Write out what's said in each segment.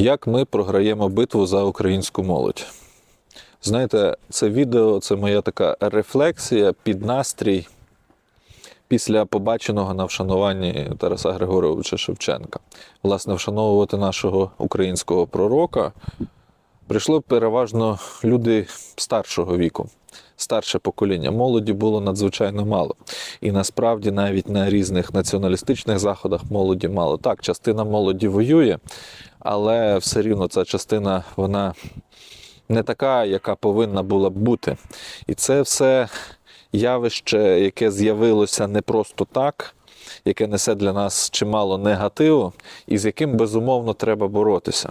Як ми програємо битву за українську молодь? Знаєте, це відео це моя така рефлексія під настрій після побаченого на вшануванні Тараса Григоровича Шевченка. Власне, вшановувати нашого українського пророка прийшло переважно люди старшого віку, старше покоління. Молоді було надзвичайно мало. І насправді навіть на різних націоналістичних заходах молоді мало. Так, частина молоді воює, але все рівно ця частина вона не така, яка повинна була б бути. І це все явище, яке з'явилося не просто так, яке несе для нас чимало негативу, і з яким безумовно треба боротися.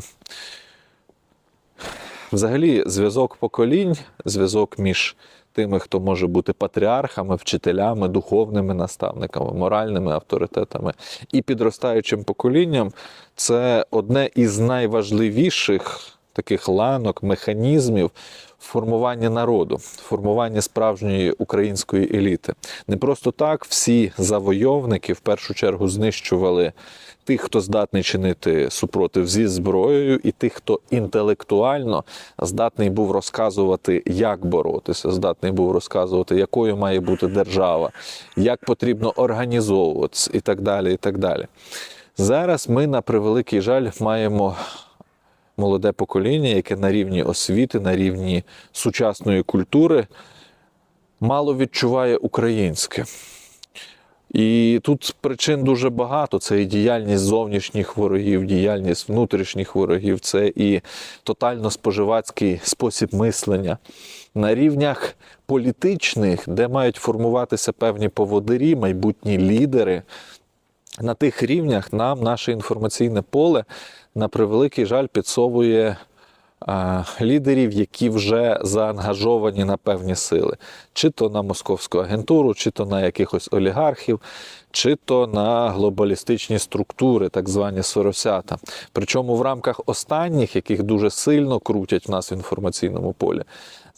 Взагалі, зв'язок поколінь, зв'язок між тими, хто може бути патріархами, вчителями, духовними наставниками, моральними авторитетами і підростаючим поколінням це одне із найважливіших таких ланок, механізмів формування народу, формування справжньої української еліти. Не просто так всі завойовники в першу чергу знищували тих, хто здатний чинити супротив зі зброєю, і тих, хто інтелектуально здатний був розказувати, як боротися, здатний був розказувати, якою має бути держава, як потрібно організовуватися, і так далі. І так далі. Зараз ми, на превеликий жаль, маємо молоде покоління, яке на рівні освіти, на рівні сучасної культури мало відчуває українське. І тут причин дуже багато. Це і діяльність зовнішніх ворогів, діяльність внутрішніх ворогів, це і тотально споживацький спосіб мислення. На рівнях політичних, де мають формуватися певні поводирі, майбутні лідери, на тих рівнях нам наше інформаційне поле на превеликий жаль підсовує лідерів, які вже заангажовані на певні сили, чи то на московську агентуру, чи то на якихось олігархів, чи то на глобалістичні структури, так звані соросята. Причому в рамках останніх, яких дуже сильно крутять в нас в інформаційному полі,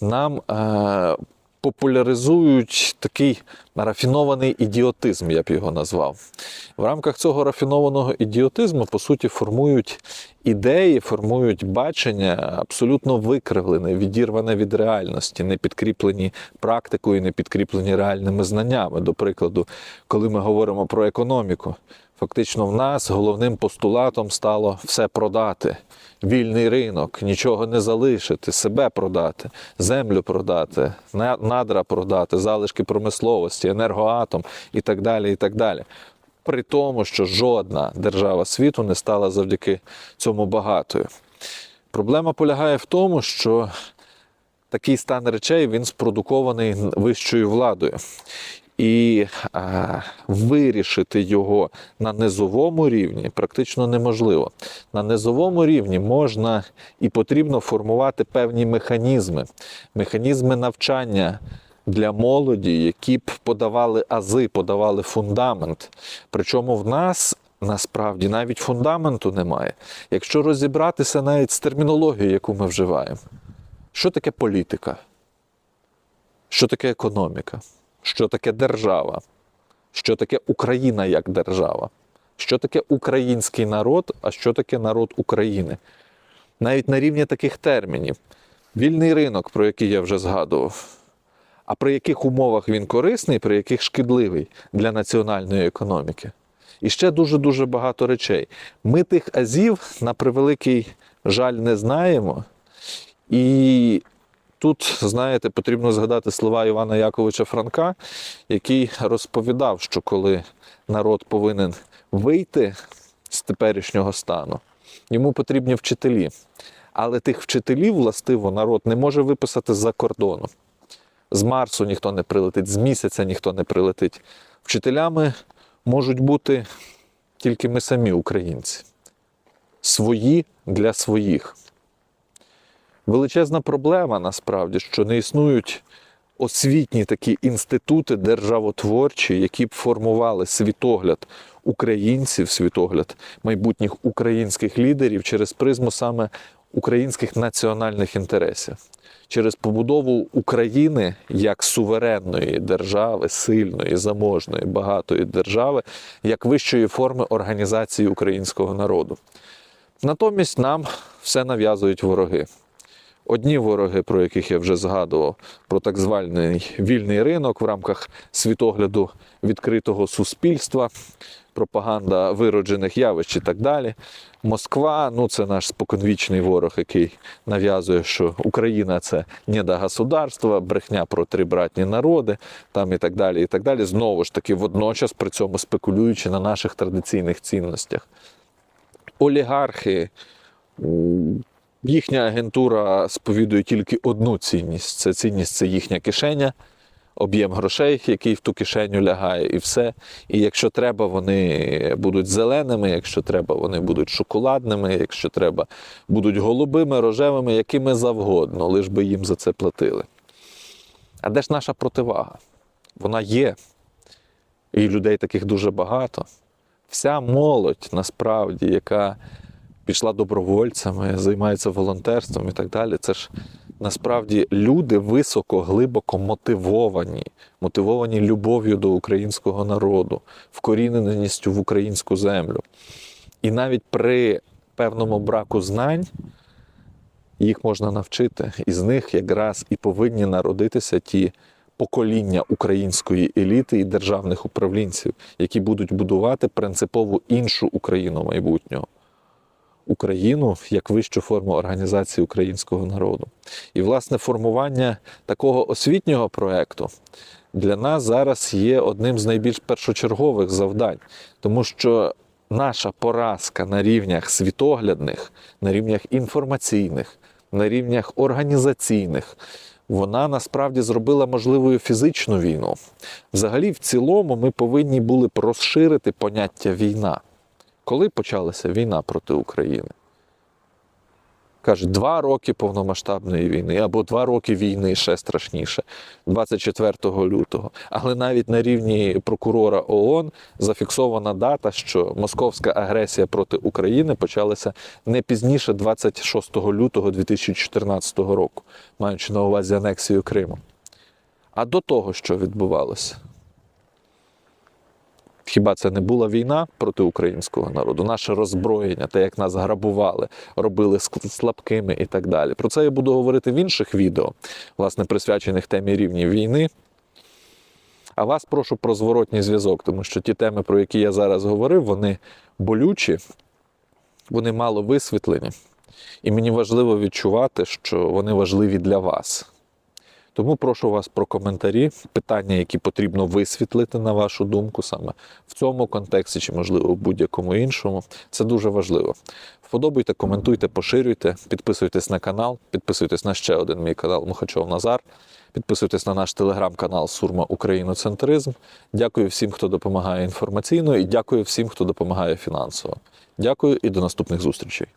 нам е, популяризують такий рафінований ідіотизм, я б його назвав. В рамках цього рафінованого ідіотизму, по суті, формують ідеї, формують бачення абсолютно викривлене, відірване від реальності, не підкріплені практикою, не підкріплені реальними знаннями. До прикладу, коли ми говоримо про економіку, фактично в нас головним постулатом стало все продати. Вільний ринок, нічого не залишити, себе продати, землю продати, надра продати, залишки промисловості, енергоатом і так далі. і так далі. При тому, що жодна держава світу не стала завдяки цьому багатою. Проблема полягає в тому, що такий стан речей він спродукований вищою владою. І а, вирішити його на низовому рівні практично неможливо. На низовому рівні можна і потрібно формувати певні механізми, механізми навчання для молоді, які б подавали ази, подавали фундамент. Причому в нас насправді навіть фундаменту немає. Якщо розібратися навіть з термінологією, яку ми вживаємо, що таке політика? Що таке економіка? Що таке держава? Що таке Україна як держава? Що таке український народ, а що таке народ України? Навіть на рівні таких термінів. Вільний ринок, про який я вже згадував. А при яких умовах він корисний, при яких шкідливий для національної економіки? І ще дуже-дуже багато речей. Ми тих азів, на превеликий жаль, не знаємо. І тут, знаєте, потрібно згадати слова Івана Яковича Франка, який розповідав, що коли народ повинен вийти з теперішнього стану, йому потрібні вчителі. Але тих вчителів, властиво, народ не може виписати з-за кордону. З Марсу ніхто не прилетить, з місяця ніхто не прилетить. Вчителями можуть бути тільки ми самі, українці. Свої для своїх. Величезна проблема насправді, що не існують освітні такі інститути державотворчі, які б формували світогляд українців, світогляд майбутніх українських лідерів через призму саме українських національних інтересів, через побудову України як суверенної держави, сильної, заможної, багатої держави, як вищої форми організації українського народу. Натомість нам все нав'язують вороги. Одні вороги, про яких я вже згадував, про так званий вільний ринок в рамках світогляду відкритого суспільства, пропаганда вироджених явищ і так далі. Москва, ну це наш споконвічний ворог, який нав'язує, що Україна це недогосударство, брехня про три братні народи, там і так далі. І так далі. Знову ж таки, водночас при цьому спекулюючи на наших традиційних цінностях. Олігархи, їхня агентура сповідує тільки одну цінність: це цінність це їхня кишеня, об'єм грошей, який в ту кишеню лягає, і все. І якщо треба, вони будуть зеленими, якщо треба, вони будуть шоколадними, якщо треба, будуть голубими, рожевими, якими завгодно, лиш би їм за це платили. А де ж наша противага? Вона є. І людей таких дуже багато. Вся молодь, насправді, яка пішла добровольцями, займається волонтерством і так далі. Це ж насправді люди високо, глибоко мотивовані, мотивовані любов'ю до українського народу, вкоріненістю в українську землю. І навіть при певному браку знань їх можна навчити. І з них якраз і повинні народитися ті покоління української еліти і державних управлінців, які будуть будувати принципово іншу Україну майбутнього. Україну як вищу форму організації українського народу. І, власне, формування такого освітнього проєкту для нас зараз є одним з найбільш першочергових завдань, тому що наша поразка на рівнях світоглядних, на рівнях інформаційних, на рівнях організаційних. Вона насправді зробила можливою фізичну війну. Взагалі, в цілому, ми повинні були б розширити поняття війна. Коли почалася війна проти України? Кажуть, два роки повномасштабної війни або два роки війни ще страшніше, 24 лютого. Але навіть на рівні прокурора ООН зафіксована дата, що московська агресія проти України почалася не пізніше 26 лютого 2014 року, маючи на увазі анексію Криму. А до того, що відбувалося? Хіба це не була війна проти українського народу? Наше роззброєння, те, як нас грабували, робили слабкими і так далі. Про це я буду говорити в інших відео, власне, присвячених темі рівні війни. А вас прошу про зворотній зв'язок, тому що ті теми, про які я зараз говорив, вони болючі, вони мало висвітлені. І мені важливо відчувати, що вони важливі для вас. Тому прошу вас про коментарі, питання, які потрібно висвітлити на вашу думку саме в цьому контексті, чи, можливо, в будь-якому іншому. Це дуже важливо. Вподобайте, коментуйте, поширюйте, підписуйтесь на канал, підписуйтесь на ще один мій канал Мухачов Назар. Підписуйтесь на наш телеграм-канал Сурма Україноцентризм. Дякую всім, хто допомагає інформаційно, і дякую всім, хто допомагає фінансово. Дякую і до наступних зустрічей.